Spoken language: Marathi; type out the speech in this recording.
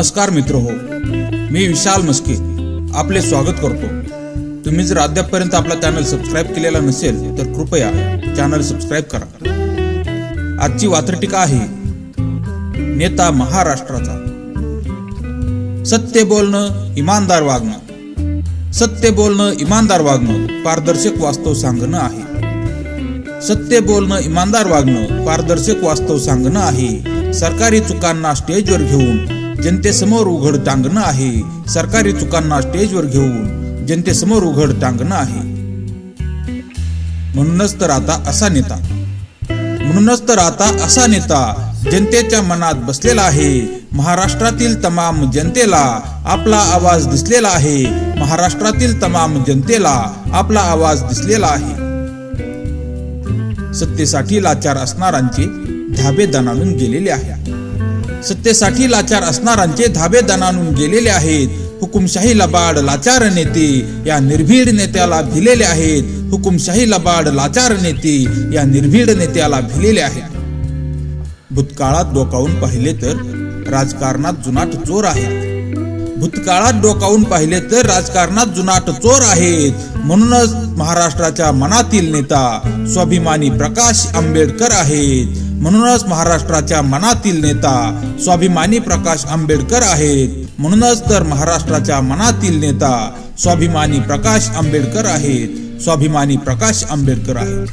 नमस्कार मित्र हो मी विशाल मस्के. आपले स्वागत करतो. तुम्ही जर अद्यापपर्यंत आपला चॅनल सबस्क्राईब केलेला नसेल तर कृपया चॅनल सबस्क्राईब करा. आजची वात्रटीका आहे नेता महाराष्ट्राचा. सत्य बोलणं इमानदार वागणं. सत्य बोलणं इमानदार वागणं पारदर्शक वास्तव सांगणं आहे. सत्य बोलणं इमानदार वागणं पारदर्शक वास्तव सांगणं आहे. सरकारी चुकांना स्टेजवर घेऊन जनतेसमोर उघड टांगणं आहे. सरकारी चुकांना स्टेजवर घेऊन जनतेसमोर उघड टांगणं आहे. म्हणूनच तर आता असा नेता म्हणूनच तर आता असा नेता जनतेच्या मनात बसलेला आहे. महाराष्ट्रातील तमाम जनतेला आपला आवाज दिसलेला आहे. महाराष्ट्रातील तमाम जनतेला आपला आवाज दिसलेला आहे. सत्तेसाठी लाचार असणारांचे धाबे दणावून गेलेले आहे सत्तेसाठी लाचार असणारांचे धाबे दणानून गेलेले आहेत. हुकुमशाही लबाड लाचार नेते या निर्भीड नेत्याला भिलेले आहेत. हुकुमशाही लबाड लाचार नेते या निर्भीड नेत्याला भिलेले आहेत. भूतकाळात डोकावून पाहिले तर राजकारणात जुनाट चोर आहेत. भूतकाळात डोकावून पाहिले तर राजकारणात जुनाट चोर आहेत. म्हणूनच महाराष्ट्राच्या मनातील नेता स्वाभिमानी प्रकाश आंबेडकर आहेत. म्हणूनच महाराष्ट्राच्या मनातील नेता स्वाभिमानी प्रकाश आंबेडकर आहेत. म्हणूनच तर महाराष्ट्राच्या मनातील नेता स्वाभिमानी प्रकाश आंबेडकर आहेत. स्वाभिमानी प्रकाश आंबेडकर आहेत.